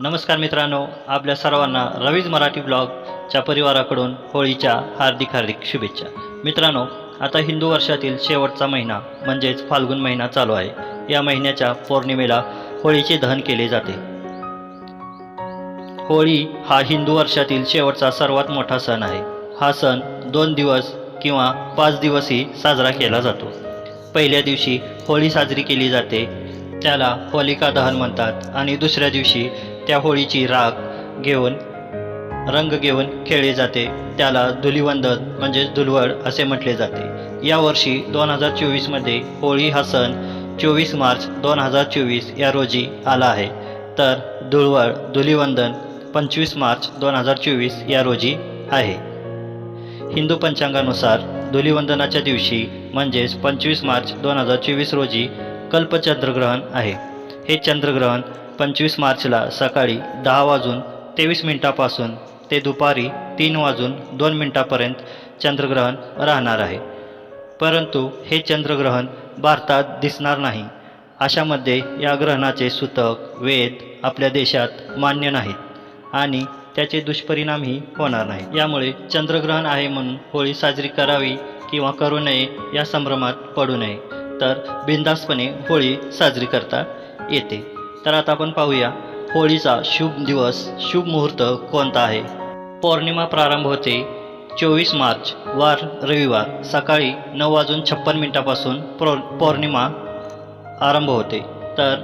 नमस्कार मित्रांनो आपल्या सर्वांना रवीज मराठी ब्लॉगच्या परिवाराकडून होळीच्या हार्दिक हार्दिक शुभेच्छा. मित्रांनो आता हिंदू वर्षातील शेवटचा महिना म्हणजेच फाल्गुन महिना चालू आहे. या महिन्याच्या पौर्णिमेला होळीचे दहन केले जाते. होळी हा हिंदू वर्षातील शेवटचा सर्वात मोठा सण आहे. हा सण दोन दिवस किंवा पाच दिवसही साजरा केला जातो. पहिल्या दिवशी होळी साजरी केली जाते. त्याला होलिका दहन म्हणतात आणि दुसऱ्या दिवशी त्या होळीची राख घेऊन रंग घेऊन खेळले जाते. त्याला धुलिवंदन म्हणजेच धुलवड असे म्हटले जाते. यावर्षी दोन हजार चोवीसमध्ये होळी हा सण चोवीस मार्च दोन हजार चोवीस या रोजी आला आहे. तर धुळवड धुलिवंदन पंचवीस मार्च दोन हजार चोवीस या रोजी आहे. हिंदू पंचांगानुसार धुलिवंदनाच्या दिवशी म्हणजेच पंचवीस मार्च दोन हजार चोवीस रोजी कल्पचंद्रग्रहण आहे. हे चंद्रग्रहण पंचवीस मार्चला सकाळी दहा वाजून तेवीस मिनिटापासून ते दुपारी तीन वाजून दोन मिनिटापर्यंत चंद्रग्रहण राहणार आहे. परंतु हे चंद्रग्रहण भारतात दिसणार नाही. अशामध्ये या ग्रहणाचे सूतक वेद आपल्या देशात मान्य नाहीत आणि त्याचे दुष्परिणामही होणार नाही यामुळे चंद्रग्रहण आहे म्हणून होळी साजरी करावी किंवा करू नये या संभ्रमात पडू नये तर बिंदासपणे होळी साजरी करता येते. तर आता आपण पाहूया होळीचा शुभ दिवस शुभ मुहूर्त कोणता आहे? पौर्णिमा प्रारंभ होते चोवीस मार्च वार रविवार सकाळी नऊ वाजून छप्पन मिनिटापासून पौर्णिमा आरंभ होते. तर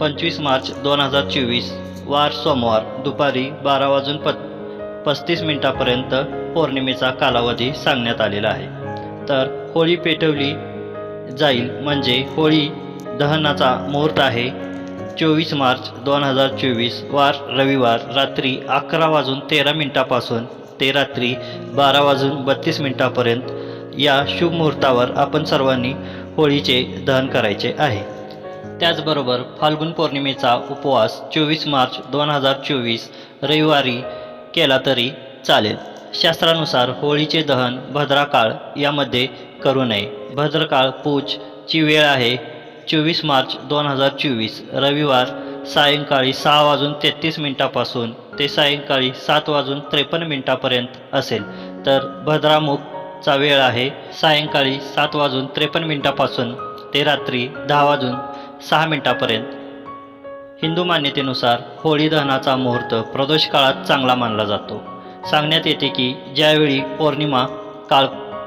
पंचवीस मार्च दोन हजार चोवीस वार सोमवार दुपारी बारा वाजून प पस्तीस मिनिटापर्यंत पौर्णिमेचा कालावधी सांगण्यात आलेला आहे. तर होळी पेटवली जाईल म्हणजे होळी दहनाचा मुहूर्त आहे चोवीस मार्च दोन हजार चोवीस वार रविवार रात्री अकरा वाजून तेरा मिनिटापासून ते रात्री बारा वाजून बत्तीस मिनिटापर्यंत या शुभ मुहूर्तावर आपण सर्वांनी होळीचे दहन करायचे आहे. त्याचबरोबर फाल्गुन पौर्णिमेचा उपवास चोवीस मार्च दोन हजार चोवीस रविवारी केला तरी चालेल. शास्त्रानुसार होळीचे दहन भद्राकाळ यामध्ये करू नये. भद्रकाळ पूजची वेळ आहे चोवीस मार्च दोन हजार चोवीस रविवार सायंकाळी सहा वाजून तेहतीस मिनिटापासून ते सायंकाळी सात वाजून त्रेपन्न मिनिटापर्यंत असेल. तर भद्रामुखचा वेळ आहे सायंकाळी सात वाजून त्रेपन्न मिनिटापासून ते रात्री दहा वाजून सहा मिनिटापर्यंत. हिंदू मान्यतेनुसार होळी दहनाचा मुहूर्त प्रदोष काळात चांगला मानला जातो. सांगण्यात येते की ज्यावेळी पौर्णिमा काळ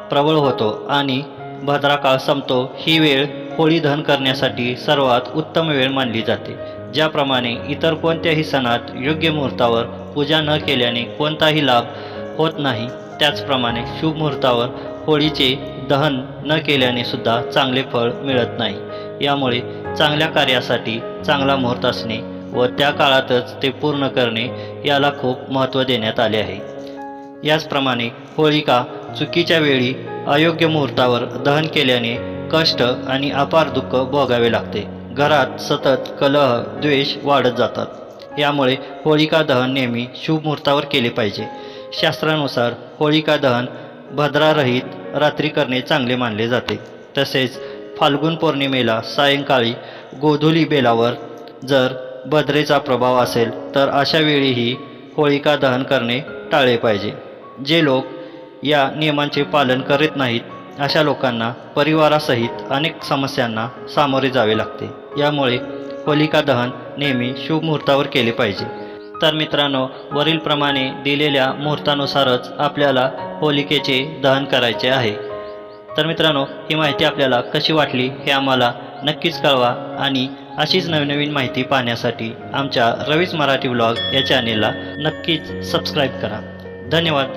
प्रबळ होतो आणि भद्रा काळ संपतो ही वेळ होळी दहन करण्यासाठी सर्वात उत्तम वेळ मानली जाते. ज्याप्रमाणे इतर कोणत्याही सणात योग्य मुहूर्तावर पूजा न केल्याने कोणताही लाभ होत नाही त्याचप्रमाणे शुभ मुहूर्तावर होळीचे दहन न केल्याने सुद्धा चांगले फळ मिळत नाही. यामुळे चांगल्या कार्यासाठी चांगला मुहूर्त असणे व त्या काळातच ते पूर्ण करणे याला खूप महत्त्व देण्यात आले आहे. याचप्रमाणे होळिका चुकीच्या वेळी अयोग्य मुहूर्तावर दहन केल्याने कष्ट आणि अपार दुःख भोगावे लागते. घरात सतत कलह द्वेष वाढत जातात. यामुळे होळिका दहन नेहमी शुभ मुहूर्तावर केले पाहिजे. शास्त्रानुसार होळिका दहन भद्रारहित रात्री करणे चांगले मानले जाते. तसेच फाल्गुन पौर्णिमेला सायंकाळी गोधुली बेलावर जर भद्रेचा प्रभाव असेल तर अशा वेळीही होळिका दहन करणे टाळले पाहिजे. जे लोक या नियमांचे पालन करीत नाहीत. अशा लोकांना परिवारासहित अनेक समस्यांना सामोरे जावे लागते. यामुळे होलिका दहन नेहमी शुभ मुहूर्तावर केले पाहिजे. तर मित्रांनो वरीलप्रमाणे दिलेल्या मुहूर्तानुसारच आपल्याला होलिकेचे दहन करायचे आहे. तर मित्रांनो ही माहिती आपल्याला कशी वाटली हे आम्हाला नक्कीच कळवा आणि अशीच नवनवीन माहिती पाहण्यासाठी आमच्या रवीज मराठी ब्लॉग या चॅनेलला नक्कीच सबस्क्राईब करा. धन्यवाद.